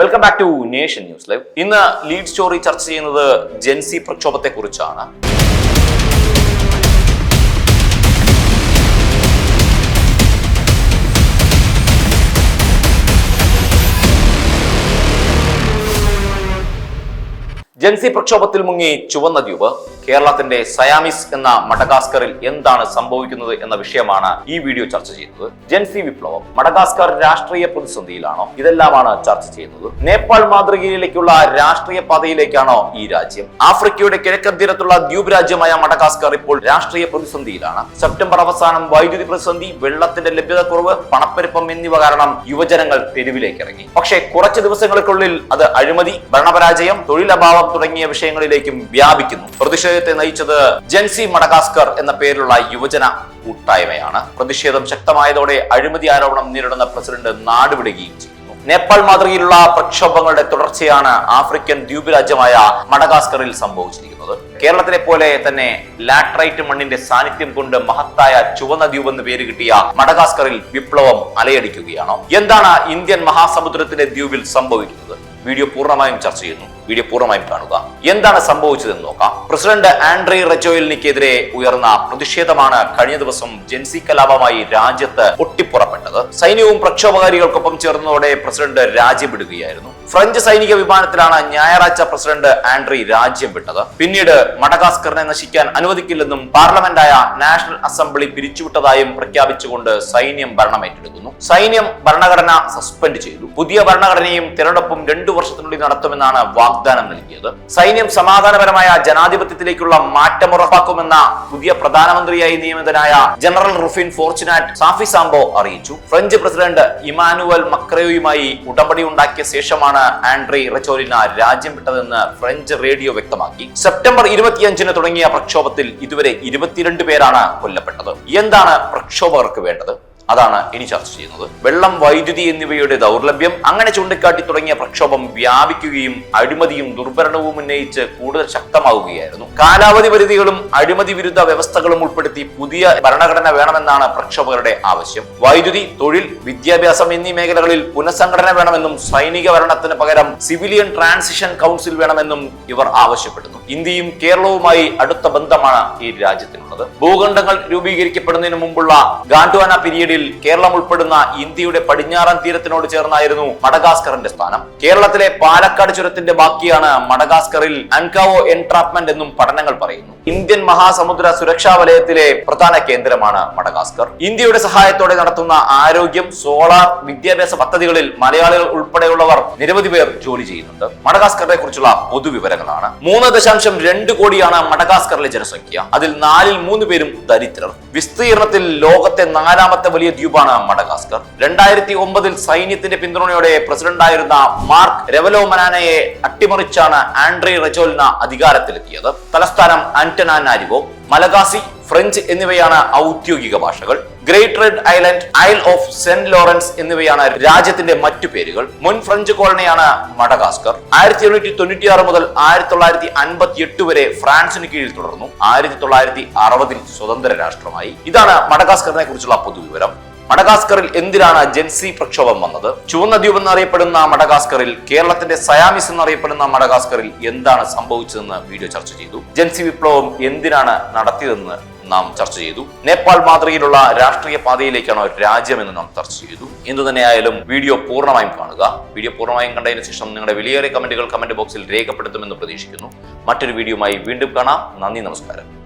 Welcome back to Nation News live ഇന്ന് lead story ചർച്ച ചെയ്യുന്നത് ജെൻസി പ്രക്ഷോഭത്തെ കുറിച്ചാണ്. ജെൻസി പ്രക്ഷോഭത്തിൽ മുങ്ങി ചുവന്ന ദ്വീപ്. കേരളത്തിന്റെ സയാമിസ് എന്ന മഡഗാസ്കറിൽ എന്താണ് സംഭവിക്കുന്നത് എന്ന വിഷയമാണ് ഈ വീഡിയോ ചർച്ച ചെയ്യുന്നത്. ജൻസി വിപ്ലവം മഡഗാസ്കർ രാഷ്ട്രീയ പ്രതിസന്ധിയിലാണോ? ഇതെല്ലാമാണ് ചർച്ച ചെയ്യുന്നത്. നേപ്പാൾ മാതൃകയിലേക്കുള്ള രാഷ്ട്രീയ പാതയിലേക്കാണോ ഈ രാജ്യം? ആഫ്രിക്കയുടെ കിഴക്കൻ തീരത്തുള്ള ദ്വീപ് രാജ്യമായ മഡഗാസ്കർ ഇപ്പോൾ രാഷ്ട്രീയ പ്രതിസന്ധിയിലാണ്. സെപ്റ്റംബർ അവസാനം വൈദ്യുതി പ്രതിസന്ധി വെള്ളത്തിന്റെ ലഭ്യത കുറവ് പണപ്പെരുപ്പം എന്നിവ കാരണം യുവജനങ്ങൾ തെരുവിലേക്ക് ഇറങ്ങി പക്ഷേ കുറച്ച് ദിവസങ്ങൾക്കുള്ളിൽ അത് അഴിമതി ഭരണപരാജയം തൊഴിലഭാവം തുടങ്ങിയ വിഷയങ്ങളിലേക്കും വ്യാപിക്കുന്നു. പ്രതിഷേധത്തെ നയിച്ചത് ജെൻസി മഡഗാസ്കർ എന്ന പേരിലുള്ള യുവജന കൂട്ടായ്മയാണ്. പ്രതിഷേധം ശക്തമായതോടെ അഴിമതി ആരോപണം നേരിടുന്ന പ്രസിഡന്റ് നാടുവിടുകയും നേപ്പാൾ മാതൃകയിലുള്ള പ്രക്ഷോഭങ്ങളുടെ തുടർച്ചയാണ് ആഫ്രിക്കൻ ദ്വീപ് രാജ്യമായ മഡഗാസ്കറിൽ സംഭവിച്ചിരിക്കുന്നത്. കേരളത്തിലെ പോലെ തന്നെ ലാട്രൈറ്റ് മണ്ണിന്റെ സാന്നിധ്യം കൊണ്ട് മഹത്തായ ചുവന്ന ദ്വീപ് എന്ന് പേര് കിട്ടിയ മഡഗാസ്കറിൽ വിപ്ലവം അലയടിക്കുകയാണോ. എന്താണ് ഇന്ത്യൻ മഹാസമുദ്രത്തിന്റെ ദ്വീപിൽ സംഭവിക്കുന്നത്? വീഡിയോ പൂർണമായും ചർച്ച ചെയ്യുന്നു. വീഡിയോ പൂർണമായും കാണുക. എന്താണ് സംഭവിച്ചതെന്ന് നോക്കാം. പ്രസിഡന്റ് ആൻഡ്രി റെജോയിലിനെതിരെ ഉയർന്ന പ്രതിഷേധമാണ് കഴിഞ്ഞ ദിവസം ജൻസി കലാപമായി രാജ്യത്ത് പൊട്ടിപ്പുറപ്പെട്ടത്. സൈന്യവും പ്രക്ഷോഭകാരികൾക്കൊപ്പം ചേർന്നതോടെ പ്രസിഡന്റ് രാജ്യം വിടുകയായിരുന്നു ഫ്രഞ്ച് സൈനിക വിമാനത്തിലാണ് ഞായറാഴ്ച പ്രസിഡന്റ് ആൻഡ്രി രാജ്യം വിട്ടത്. പിന്നീട് മഡഗാസ്കറിനെ നശിക്കാൻ അനുവദിക്കില്ലെന്നും പാർലമെന്റായ നാഷണൽ അസംബ്ലി പിരിച്ചുവിട്ടതായും പ്രഖ്യാപിച്ചുകൊണ്ട് സൈന്യം ഭരണം ഏറ്റെടുക്കുന്നു സൈന്യം ഭരണഘടന സസ്പെൻഡ് ചെയ്തു. പുതിയ ഭരണഘടനയും തിരഞ്ഞെടുപ്പും രണ്ടു വർഷത്തിനുള്ളിൽ നടത്തുമെന്നാണ് വാഗ്ദാനം. നൽകിയത്. സൈന്യം സമാധാനപരമായ ജനാധിപത്യത്തിലേക്കുള്ള മാറ്റം ഉറപ്പാക്കുമെന്ന പുതിയ പ്രധാനമന്ത്രിയായി നിയമിതനായ general Rufin Fortunat Zafi Sambo അറിയിച്ചു. ഫ്രഞ്ച് പ്രസിഡന്റ് ഇമാനുവൽ മക്രയോയുമായി ഉടമ്പടി ഉണ്ടാക്കിയ ശേഷമാണ് ആൻഡ്രി റെച്ചോലിന രാജ്യം വിട്ടതെന്ന് ഫ്രഞ്ച് റേഡിയോ വ്യക്തമാക്കി. സെപ്റ്റംബർ ഇരുപത്തിയഞ്ചിന് തുടങ്ങിയ പ്രക്ഷോഭത്തിൽ ഇതുവരെ ഇരുപത്തിരണ്ട് പേരാണ് കൊല്ലപ്പെട്ടത്. എന്താണ് പ്രക്ഷോഭകർക്ക് വേണ്ടത്? അതാണ് ഇനി ചർച്ച ചെയ്യുന്നത്. വെള്ളം വൈദ്യുതി എന്നിവയുടെ ദൗർലഭ്യം അങ്ങനെ ചൂണ്ടിക്കാട്ടി തുടങ്ങിയ പ്രക്ഷോഭം വ്യാപിക്കുകയും അഴിമതിയും ദുർഭരണവും ഉന്നയിച്ച് കൂടുതൽ ശക്തമാവുകയായിരുന്നു. കാലാവധി പരിധികളും അഴിമതി വിരുദ്ധ വ്യവസ്ഥകളും ഉൾപ്പെടുത്തി പുതിയ ഭരണഘടന വേണമെന്നാണ് പ്രക്ഷോഭകരുടെ ആവശ്യം. വൈദ്യുതി തൊഴിൽ വിദ്യാഭ്യാസം എന്നീ മേഖലകളിൽ പുനഃസംഘടന വേണമെന്നും സൈനിക ഭരണത്തിന് പകരം സിവിലിയൻ ട്രാൻസിഷൻ കൗൺസിൽ വേണമെന്നും ഇവർ ആവശ്യപ്പെടുന്നു. ഇന്ത്യയും കേരളവുമായി അടുത്ത ബന്ധമാണ് ഈ രാജ്യത്തിനുള്ളത്. ഭൂഖണ്ഡങ്ങൾ രൂപീകരിക്കപ്പെടുന്നതിന് മുമ്പുള്ള ഗാണ്ട്വാന പീരീഡിൽ കേരളം ഉൾപ്പെടുന്ന ഇന്ത്യയുടെ പടിഞ്ഞാറൻ തീരത്തിനോട് ചേർന്നായിരുന്നു മഡഗാസ്കറിന്റെ സ്ഥാനം. കേരളത്തിലെ പാലക്കാട് ചുരത്തിന്റെ ബാക്കിയാണ് മഡഗാസ്കറിൽ അൻകാവോ എൻട്രാപ്മെന്റ് എന്നും പഠനങ്ങൾ പറയുന്നു. ഇന്ത്യൻ മഹാസമുദ്ര സുരക്ഷാ വലയത്തിലെ പ്രധാന കേന്ദ്രമാണ് മഡഗാസ്കർ. ഇന്ത്യയുടെ സഹായത്തോടെ നടത്തുന്ന ആരോഗ്യം സോളാർ വിദ്യാഭ്യാസ പദ്ധതികളിൽ മലയാളികൾ ഉൾപ്പെടെയുള്ളവർ നിരവധി പേർ ജോലി ചെയ്യുന്നുണ്ട്. മഡഗാസ്കറിനെ കുറിച്ചുള്ള പൊതുവിവരങ്ങളാണ് മൂന്ന് ദശാംശം രണ്ട് കോടിയാണ് മഡഗാസ്കറിലെ ജനസംഖ്യ. അതിൽ നാലിൽ മൂന്ന് പേരും ദരിദ്രർ. വിസ്തീർണത്തിൽ ലോകത്തെ നാലാമത്തെ വലിയ ദ്വീപാണ് മഡഗാസ്കർ. രണ്ടായിരത്തി ഒമ്പതിൽ സൈന്യത്തിന്റെ പിന്തുണയോടെ പ്രസിഡന്റായിരുന്ന മാർക്ക് രവലോമനാനയെ അട്ടിമറിച്ചാണ് ആൻഡ്രി റെജോലിന അധികാരത്തിലെത്തിയത്. തലസ്ഥാനം ആന്റനാനാരിവോ മലഗാസി ഫ്രഞ്ച് എന്നിവയാണ് ഔദ്യോഗിക ഭാഷകൾ. Great Red Island Isle of Saint Lawrence എന്നിവയാണ് രാജ്യത്തിന്റെ മറ്റു പേരുകൾ. മുൻ ഫ്രഞ്ച് കോളനിയാണ് മഡഗാസ്കർ. ആയിരത്തി എണ്ണൂറ്റി തൊണ്ണൂറ്റിയാറ് മുതൽ ആയിരത്തി തൊള്ളായിരത്തി അൻപത്തി എട്ട് വരെ ഫ്രാൻസിന് കീഴിൽ തുടർന്നു. ആയിരത്തി തൊള്ളായിരത്തി അറുപതിൽ സ്വതന്ത്ര രാഷ്ട്രമായി. ഇതാണ് മഡഗാസ്കറിനെ കുറിച്ചുള്ള പൊതുവിവരം. മഡഗാസ്കറിൽ എന്തിനാണ് ജെൻസി പ്രക്ഷോഭം വന്നത്? ചുവന്ന ദ്വീപ് എന്നറിയപ്പെടുന്ന മഡഗാസ്കറിൽ കേരളത്തിന്റെ സയാമിസ് എന്നറിയപ്പെടുന്ന മഡഗാസ്കറിൽ എന്താണ് സംഭവിച്ചതെന്ന് വീഡിയോ ചർച്ച ചെയ്തു. ജെൻസി വിപ്ലവം എന്തിനാണ് നടത്തിയതെന്ന് നാം ചർച്ച ചെയ്തു. നേപ്പാൾ മാതൃകയിലുള്ള രാഷ്ട്രീയ പാതയിലേക്കാണോ രാജ്യമെന്ന് നാം ചർച്ച ചെയ്തു. എന്തു തന്നെയായാലും വീഡിയോ പൂർണമായും കാണുക. വീഡിയോ പൂർണമായും കണ്ടതിന് ശേഷം നിങ്ങളുടെ വിലയേറിയ കമന്റുകൾ കമന്റ് ബോക്സിൽ രേഖപ്പെടുത്തുമെന്ന് പ്രതീക്ഷിക്കുന്നു. മറ്റൊരു വീഡിയോയുമായി വീണ്ടും കാണാം. നന്ദി നമസ്കാരം.